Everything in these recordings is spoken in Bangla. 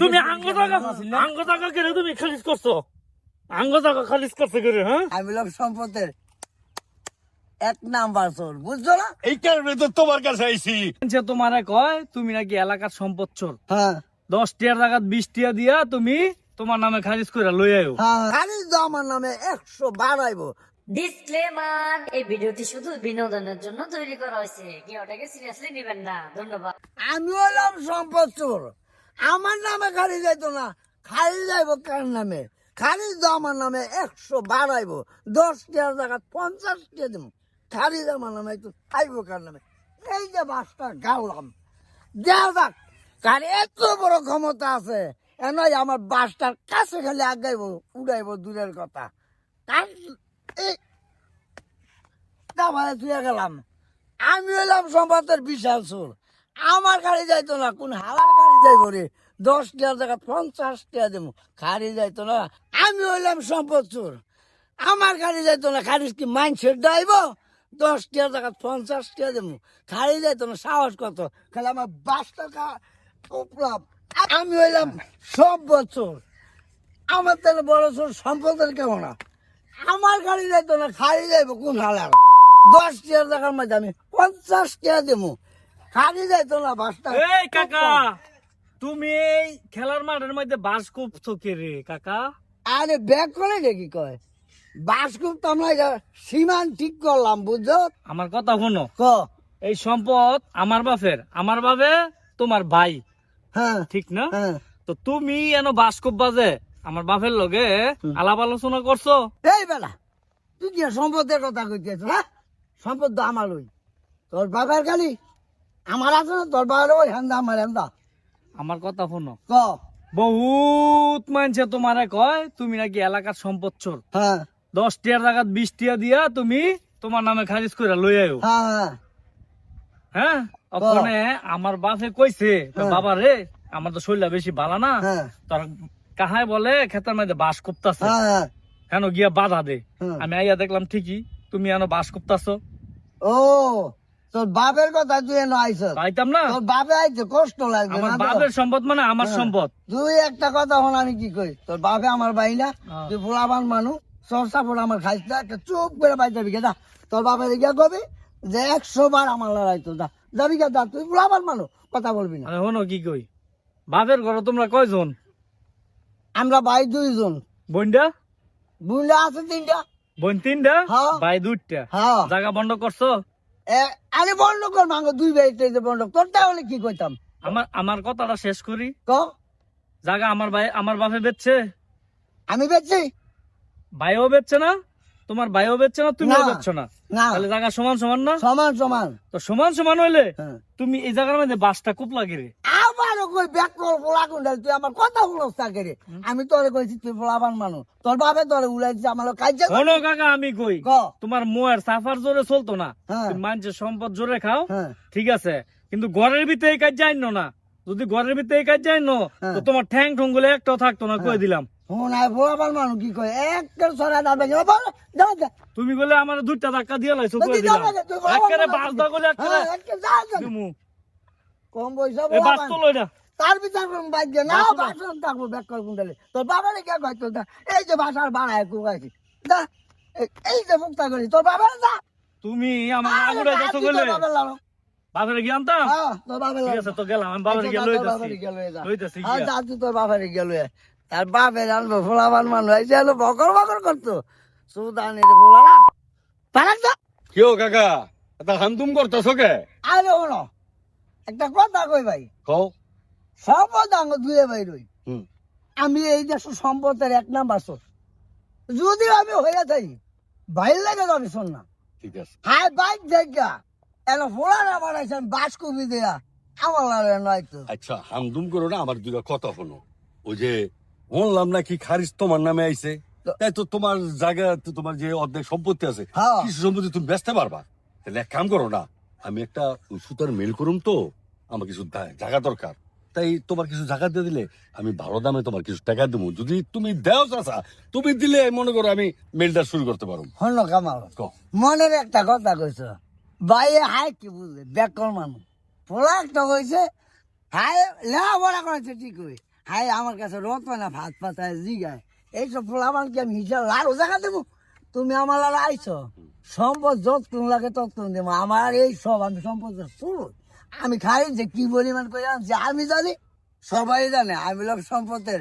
তুমি আঙ্গ জায়গা আঙ্গ জায়গা কেন তুমি খালিজ করছ। আঙ্গ জায়গা খালিজ করছে করে হ্যাঁ? আমি লোক সম্পদের এক নাম্বার চোর বুঝছ না? এই কারণে তো তোমার কাছে আইছি। যে তোমারে কয় তুমি নাকি এলাকার সম্পদ চোর। হ্যাঁ। দশ টিয়ার জায়গা বিশ টিয়া দিয়া তুমি তোমার নামে খারিজ করে লই আয়ো হ্যাঁ খালি আমার নামে একশো বাড়াইবো ডিসক্লেমার এই ভিডিওটি শুধু বিনোদনের জন্য তৈরি করা হয়েছে। কেউ ওটাকে সিরিয়াসলি নেবেন না। ধন্যবাদ। আমি হলাম সম্পদ চোর। আমার নামে খালি যাইতো না, খালি যাইবো কার নামে? খালি তো আমার নামে একশো বাড়াইবো দশ টাকার জায়গা পঞ্চাশ টাকা দেবো খালি তো আমার নামে একটু খাইবো কার নামে? এই যে বাসটা গাওলাম। দেওয়া যাক, কার এত বড় ক্ষমতা আছে, এনই আমার বাসটার কাছে খালি আগাইবো, উড়াইব দূরের কথা। কার এই তারপরে তুই গেলাম। আমি হইলাম সম্পদের বিশাল চোর আমার গাড়ি যাইতো না, কোন হালার গাড়ি যাইব রে? দশ টাকার জায়গা পঞ্চাশ টাকা দেবো। গাড়ি যাইতো না, আমি হইলাম সম্পদ চোর আমার গাড়ি যাইতো না, গাড়ি কি মাইন্ডসেট যাইব দশ টাকার জায়গা পঞ্চাশ টাকা দেবো। গাড়ি যাইতো না, সাহস কত? খালি আমার বাস টাকা উপলাম আমি হইলাম সম্পদ চোর আমার তাহলে বড় চোর সম্পদের কেমন না। আমার গাড়ি যাইতো না খাড়ি যাইবো কোন হালার? দশ টাকার টাকার মধ্যে আমি পঞ্চাশ টাকা দেবো। খালি যাইতো না বাসটা এই কাকা তুমি এই খেলার মাঠের মধ্যে বাস কুপছো কে রে কাকা। আরে ব্যাক করে দেখি কয়? বাস খুব তো আমরা সীমান ঠিক করলাম বুঝছ? আমার কথা শোনো। ক? এই সম্পদ আমার বাপের আমার বাপে তোমার ভাই। হ্যাঁ। ঠিক না? হ্যাঁ। তো তুমি এন বাস কুপ বাজে আমার বাপের লগে আলাপ আলোচনা করছ। এই বেলা তুই কি সম্পদের কথা কইতেছ হ্যাঁ? সম্পদ তো আমার ওই তোর বাবার গাড়ি আমার আছে না তোর ওই হেন্দা আমার হেন্দা। আমার কথা শোনো। ক? বহুত মানছে তোমারে কয় তুমি নাকি এলাকার সম্পদ চোর। হ্যাঁ। দশ টিয়ার জায়গা বিশ টিয়া দিয়া তুমি তোমার নামে খারিজ করে লই আয়ো হ্যাঁ হ্যাঁ। হ্যাঁ? ওখানে আমার বাপে কইছে হ্যাঁ। বাবা রে আমার তো শরীরটা বেশি ভালো না। হ্যাঁ। তোর কাহায় বলে খেতার মধ্যে বাস হ্যাঁ হ্যাঁ। কেন গিয়া বাধা দে। আমি আইয়া দেখলাম ঠিকই তুমি এনো বাস কুপতাছো ও তোর বাপের কথা তুই এনে আইস পাইতাম না? তোর বাপে আইছে কষ্ট লাগবে আমার বাপের সম্পদ মানে আমার হ্যাঁ। সম্পদ। তুই একটা কথা হন আমি কি কই? তোর বাপে আমার ভাই না? হ্যাঁ। তুই ফুলাবান মানুষ সরসা ফোড় আমার খাইছ না। একটা চুপ করে বাই যাবি গা তোর বাপের গিয়া কবি? যে একশো বার আমার লড়াই তো যা। যাবি গা যা। তুই ফুলাবান মানুষ কথা বলবি না। হনো কি কই? বাপের ঘরে তোমরা কয়জন? আমরা ভাই দুইজন। বোনটা? বুঝলে আছে তিনটা। বোন তিনটা? হ্যাঁ। ভাই দুইটা। জায়গা বন্ধ করছ? আরে বন্ধ কর মাঙ্গ দুই থেকে বন্ধ তোর তাহলে কি কইতাম? আমার আমার কথাটা শেষ করি। ক? জায়গা আমার ভাই আমার বাপে বেচছে। আমি বেচছি? ভাইও বেচছে না তোমার ভাইও বেচছে না তুমিও। বেচছো না। না। তাহলে জায়গা সমান সমান না? সমান সমান। তো সমান সমান হইলে হ্যাঁ। তুমি এই জায়গার মধ্যে বাসটা খুব লাগে রে আমারও কই ব্যাক কর ফোলা কুন্ডাল তুই আমার কথা শুনস থাকে রে আমি তোরে কইছি তুই ফোলাবান মানুষ। তোর বাপে তোরে উড়াইছে আমার কাজ কাকা আমি কই ক। তোমার মোয়ের সাফার জোরে চলতো না। হ্যাঁ। তুমি মানুষের সম্পদ জোরে খাও। হ্যাঁ। ঠিক আছে। কিন্তু ঘরের ভিতরে এই কাজ যাইনো না। যদি ঘরের ভিতরে এই কাজ হ্যাঁ। তো তোমার ঠ্যাং ঠুংগুলো একটাও থাকতো না কই দিলাম। কি কয়? সরা দাবে বল তুমি বলে আমার দুইটা ধাক্কা দিয়ে লাইছো কই তুই দিলাম যাবে না, তুই ফোলাবান একেবারে মানুষ। বাস দা গলে একেবারে যা যা। দিমু। কম পয়সা এই বাস তো লই না তার ভিতর কোন বাইক না বাস তো না। বাসন থাকব ব্যাক কর কুন্ডালে তোর বাবারে কে কয় তোর এই যে বাসার বাড়ায় কুকাইছি দা এই- যে মুক্তা করি তোর বাবারে যা তুমি আমার আগুড়ে যত গলে। বাবার লানো। বাপের গিয়ে আনতাম হ্যাঁ, তোর বাবার ঠিক আছে তো গেলাম আমি বাবার গিয়ে আচ্ছা, লই তোর যাচ্ছি বাবারে গিয়ে লয়ে যা। লইতাছি হ্যাঁ, গিয়া। যা তোর বাবারে গেল তার বাপের আনব ফোলাবান মানুষ এসে হলো বকর বকর করতো। সুদান ফোলা না পারাক দা কেউ কাকা এটা হামতুম করতেছো কে? আরে হলো একটা কথা কই ভাই? কও। সম্পদ আঙ্গ দুয়ে ভাই রই আমি এই দেশ সম্পদের এক নাম্বার সোর যদি আমি হয়ে থাকি বাইর লাগে যাবে শোন না। ঠিক আছে। হাই বাইক দেখা এলো ফোলা না বানাইছেন বাস কবি দেয়া আমার লাগে নয় তো আচ্ছা হামদুম করো না আমার দুটা কথা হলো ওই যে বললাম নাকি খারিজ তোমার নামে আইছে। তাই তো তোমার জায়গা তো তোমার যে অর্ধেক সম্পত্তি আছে হ্যাঁ। কিছু সম্পত্তি তুমি বেচতে পারবা। তাহলে এক কাম করো না আমি একটা সুতার মেল করুম তো আমার কিছু জায়গা দরকার। তাই তোমার কিছু জায়গা দিয়ে দিলে আমি ভালো দামে তোমার কিছু টাকা দেবো যদি তুমি দেও চাষা তুমি দিলে মনে করো আমি মেলটা শুরু করতে পারো হন্য কামাল। মনের একটা কথা কইছ। বাইরে হাই কি বুঝলে বেকর মানুষ। ফোলা একটা কইছে হাই লেখাপড়া করেছে ঠিক হাই আমার কাছে রত না, ভাত পাতায় জিগায়। এইসব কি আমি হিসাব আরও জায়গা দেবো? তুমি আমার আর আইছো। সম্পদ যত লাগে তত দেবো। আমার এই সব, আমি সম্পদ শুরু আমি খাই যে কি পরিমাণ করে আনছি, আমি জানি, সবাই জানে, আমি লোক সম্পদের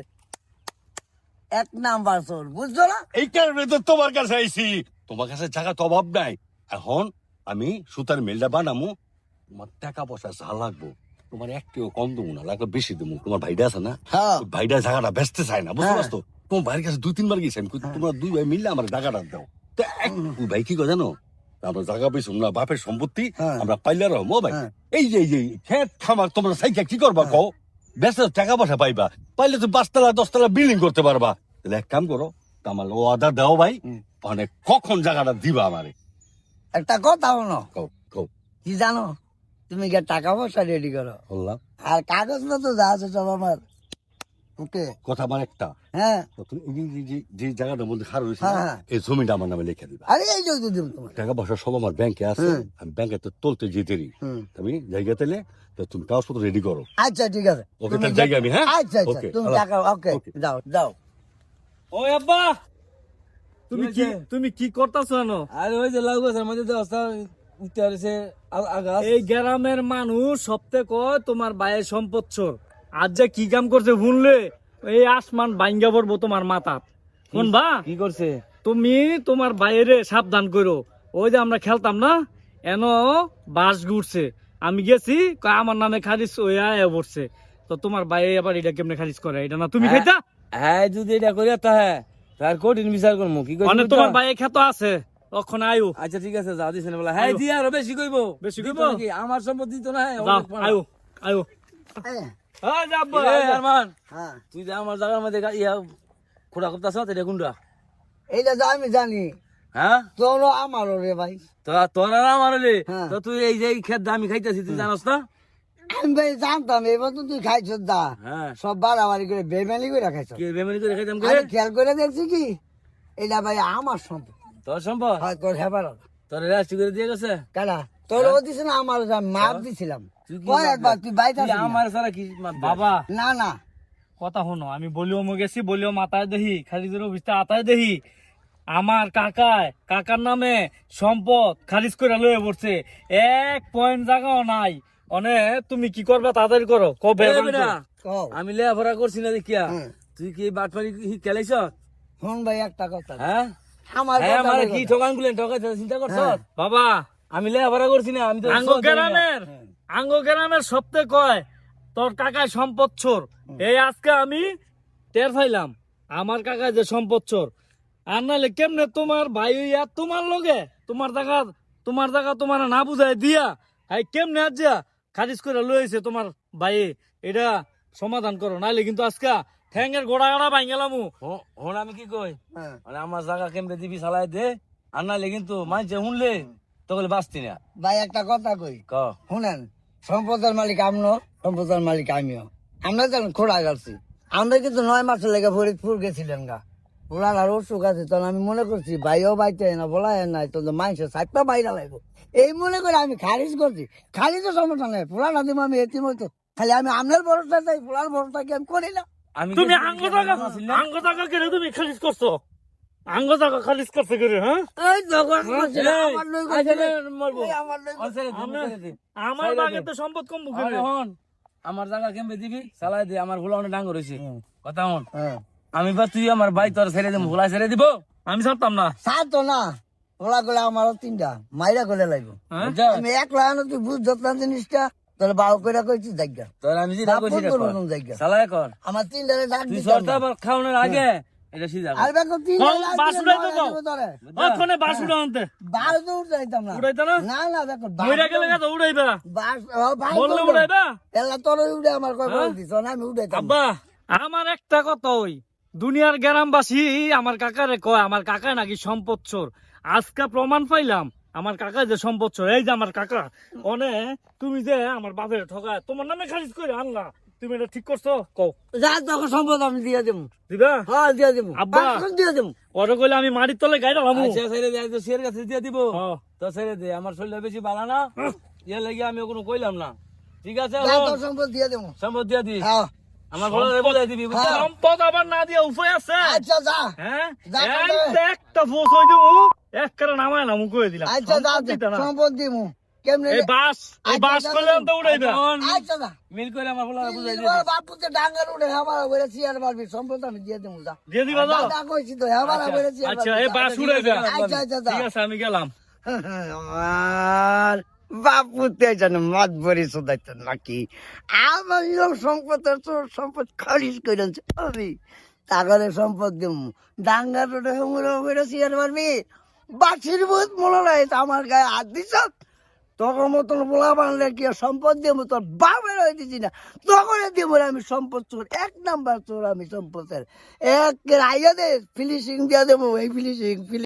এক নাম্বার চোর, বুঝছ না? এই কারণে তো তোমার কাছে আইছি। তোমার কাছে জায়গা তো অভাব নাই। এখন আমি সুতার মিলটা বানামু, তোমার টাকা পয়সা যা লাগবো। তোমার একটিও কম দেবো না লাগলে বেশি দেবো। তোমার ভাইটা আছে না? হ্যাঁ। জায়গাটা বেচতে চায় না বুঝতে হ্যাঁ। পারছ? তোমার ভাইয়ের কাছে দুই তিনবার গেছি আমি তোমরা দুই ভাই মিললে আমার টাকাটা দাও। তো এক ভাই কি জানো? আমরা জায়গা পেয়েছি না বাপের সম্পত্তি হ্যাঁ। আমরা পাইলে রহম ভাই। হ্যাঁ। এই যে এই খেত খামার তোমরা সাইকেল কি করবা কও? বেসে টাকা পয়সা পাইবা। পাইলে তো পাঁচতলা দশতলা বিল্ডিং করতে পারবা। তাহলে এক কাম করো আমার ও আদা দাও ভাই মানে কখন জায়গাটা দিবা আমারে? একটা কথা কও। কি জানো? তুমি গিয়ে টাকা পয়সা রেডি করো। বললাম। আর কাগজ মতো যা আছে সব আমার ওকে কথা আমার একটা। হ্যাঁ। তুমি যে- যে- যে জায়গাটার মধ্যে খারাপ হয়েছে হ্যাঁ, না, হ্যাঁ। এই জমিটা আমার নামে লিখে দিবা। আরে এই যে দিব তোমার টাকা পয়সা সব আমার ব্যাংকে আছে আমি ব্যাংকে তো তুলতে যেতেরি হুম। তুমি জায়গা তেলে তো তুমি কাগজপত্র রেডি করো। আচ্ছা ঠিক আছে। ওকে, তাহলে যাই আমি, হ্যাঁ? আচ্ছা আচ্ছা। তুমি টাকা ওকে। যাও যাও। ওই আব্বা! তুমি কি তুমি কি করতেছো জানো আরে ওই যে লাউ গাছের মধ্যে অবস্থা উঠতে আগাছ এই গ্রামের মানুষ সপ্তাহে কয় তোমার বাইয়ের সম্পদ চোর। আজ যে কি কাম করছে শুনলে এই আসমান বাইঙ্গা পড়ব তোমার মাথা শুনবা? কি করছে? তুমি তোমার বাইরে সাবধান করো। ওই যে আমরা খেলতাম না এন বাস ঘুরছে। আমি গেছি আমার নামে খারিজ ওই আয়া পড়ছে। তো তোমার বাইরে আবার এটা কেমনে খারিজ করে? এটা না তুমি খাইতা? হ্যাঁ যদি এটা করিয়া তা হ্যাঁ তার কঠিন বিচার করব কি মানে তোমার বাইরে খেত আছে। ওখানে আয়ু। আচ্ছা ঠিক আছে যা দিছে না বলা। হ্যাঁ। দিয়ে আরও বেশি কইব। বেশি কইবো? নাকি? আমার সম্পত্তি তো না হ্যাঁ। আয়ু আয়ু। হ্যাঁ, যে যে। হ্যাঁ। তুই যে আমার জায়গার মধ্যে ইয়া খোড়া করতেছ এটা কোনটা? এইটা তো আমি জানি। হ্যাঁ? তোরও আমারও রে ভাই। তো তোর আর হ্যাঁ। তো তুই এই যে এই খেত আমি খাইতেছি তুই জানোস না? আমি ভাই জানতাম এবার তো তুই খাইছ দা হ্যাঁ। সব বাড়াবাড়ি করে বেমানি করে খাইছ কি বেমানি করে খাইতাম কে? খেয়াল করে দেখছি কি? এটা ভাই আমার সম্পদ। তোর সম্পদ? হয় তোর হেবার তোর রাষ্ট্র করে দিয়ে গেছে? কারা তোর ও দিছে না আমার মাপ দিছিলাম। কয় একবার তুই বাইতে আমার সারা কি বাবা। না না। কথা শোনো আমি বলিও মো গেছি বলিও মাথায় দেহি খারিজের অফিসটা আতায় দেহি। আমার কাকায় কাকার নামে সম্পদ খারিজ করে লয়ে পড়ছে। এক পয়েন্ট জায়গাও নাই। অনে তুমি কি করবা তাড়াতাড়ি করো কবে আমি লেখাপড়া করছি না দেখিয়া। তুই কি বাটপারি খেলাইছ শুন ভাই একটা কথা। হ্যাঁ? হ্যাঁ কথা কি ঠকান গুলেন ঠকাইতে চিন্তা করছ? হ্যাঁ। বাবা আমি লেখাপড়া করছি না আমি তো আঙ্গ সব জানি না। গ্রামের আঙ্গ গ্রামের সপ্তাহে কয় তোর কাকায় সম্পদ এই আজকে আমি টের পাইলাম আমার কাকায় যে সম্পদ চোর। আর নাহলে কেমনে তোমার ভাই হইয়া তোমার লগে তোমার জায়গা তোমার জায়গা তোমার না বুঝাই দিয়া এই কেমনে আজ যা খারিজ করে লইছে তোমার ভাই এটা সমাধান করো নাহলে কিন্তু আজকে ঠ্যাঙ্গের গোড়া গোড়া ভাই গেলাম হ- হন আমি কি কই? হ্যাঁ। মানে আমার জায়গা কেমনে দিবি চালাই দে? আর নাহলে কিন্তু মানছে শুনলে তখন বাঁচতি না। ভাই একটা কথা কই? ক। শুনেন সম্পদের মালিক আমনো সম্পদের মালিক আমিও। আমরা যখন খোড়া গেছি। আমরা কিন্তু নয় মাসের লেগে ফরিদপুর গেছিলেন গা। ওনার আর অসুখ আছে তখন আমি মনে করছি ভাইও বাইতে না বলা নাই তো মাইসে সাতটা বাইরা লাগবো। এই মনে করে আমি খারিজ করছি। খারিজের সমস্যা নেই পুরান আদিম আমি এতিম হইতো খালি আমি আমনের ভরসা চাই পুরান ভরসা কি আমি করি না? আমি তুমি আঙ্গ জায়গা আঙ্গ জায়গা কেন তুমি করছ? আঙ্গ জায়গা খারিজ করছে করে হ্যাঁ? এই আমার লই আচ্ছা, মরবো। আমার লই আমরা- তো সম্পদ কম করে হন আমার জায়গা কেমনে দিবি? চালাই দে আমার ভুলা অনেক ডাঙ্গর হয়েছে কথা হন। হ্যাঁ। আমি বা তুই আমার ভাই তোর ছেড়ে দেবো ভোলা ছেড়ে দিব? আমি ছাড়তাম না। সাত তো না। ওলা করে আমার তিনটা মাইরা করে লাগবে। হ্যাঁ? আমি এক লাগানো তুই বুঝ যত্ন জিনিসটা তাহলে বাউ করে কইছি জায়গা তোর আমি যেটা কইছি জায়গা? চালাই কর। আমার তিনটারে ডাক তুই আবার খাওয়ানোর আগে এটা কর। আর দেখো কও, তিনটারে ডাক বাস দিলে উড়াইতে দাও। ওখানে বাস উড়া আনতে। বাস তো উঠাইতাম না। উড়াইতে না? না না দেখো বাস গেলে তো উড়াইবা। বাস ও, বাস বললে উড়াইবা? এলা তোরে উড়ে আমার কয় হ্যাঁ? বলে দিছ না আমি উঠাইতাম না। আব্বা আমার একটা কথা ওই। দুনিয়ার গ্রামবাসী আমার কাকারে কয় আমার কাকা নাকি সম্পদ চোর। আজকে প্রমাণ পাইলাম আমার কাকা যে সম্পদ চোর এই যে আমার কাকা অনে তুমি যে আমার বাপের ঠকায় তোমার নামে খারিজ করে আনলা। তুমি এটা ঠিক করছ? কও। যা তখন সম্পদ আমি দিয়ে দেবো দিবা? হ্যাঁ দিয়ে দেবো আব্বা। দিয়ে দেবো ওরে কইলে আমি মাটির তলে গাইডা লামু আচ্ছা ছেড়ে দে আমি তো শের কাছে দিয়ে দিব। হ্যাঁ। তো ছেড়ে দে আমার শরীর বেশি ভালো না। ইয়ে লাগে আমি কোনো কইলাম না। ঠিক আছে। সম্পদ দিয়ে দেবো সম্পদ দিয়ে দিস। হ্যাঁ। আমার বড় বুঝাই দিবি। সম্পদ আবার না দিয়ে উপায় আছে। আচ্ছা যা। হ্যাঁ? যা, এই তো একটা ফোস হই দিমু এক করে নামায় নামু কই দিলাম। আচ্ছা যা সম্পদ দিতে না। সম্পদ দিমু। কেমনে এই বাস এই আচ্ছা, বাস করলে তো উড়াইবা এখন আচ্ছা যা মিল করে আমার বড় বুঝাই ডাঙ্গার উঠে আমার বলে চেয়ার মারবি সম্পদ আমি দিয়ে দেবো যা। দিয়ে দিবা দাদা কইছি তো আমার বলে চেয়ার আচ্ছা এই বাস উড়াইবা আচ্ছা আচ্ছা যা ঠিক আছে আমি গেলাম। আমার বাপুতে যেন মদ ভরি শোধাইতেন নাকি? আমার লোক সম্পদের তোর সম্পদ খারিজ করে আমি তাগরে সম্পদ দিব ডাঙ্গা রোডে হুমুরে হুমুরে চেয়ার মারবি বাসির ভূত মনে নাই আমার গায়ে হাত দিছ? তখন মতন বলা বানলে কি সম্পদ দিয়ে মতো বাপের হয়ে দিছি না। তখন দিব আমি সম্পদ চোর। এক নাম্বার চোর আমি সম্পদের। এক আইয়া দে ফিনিশিং দিয়া দেবো, এই ফিনিশিং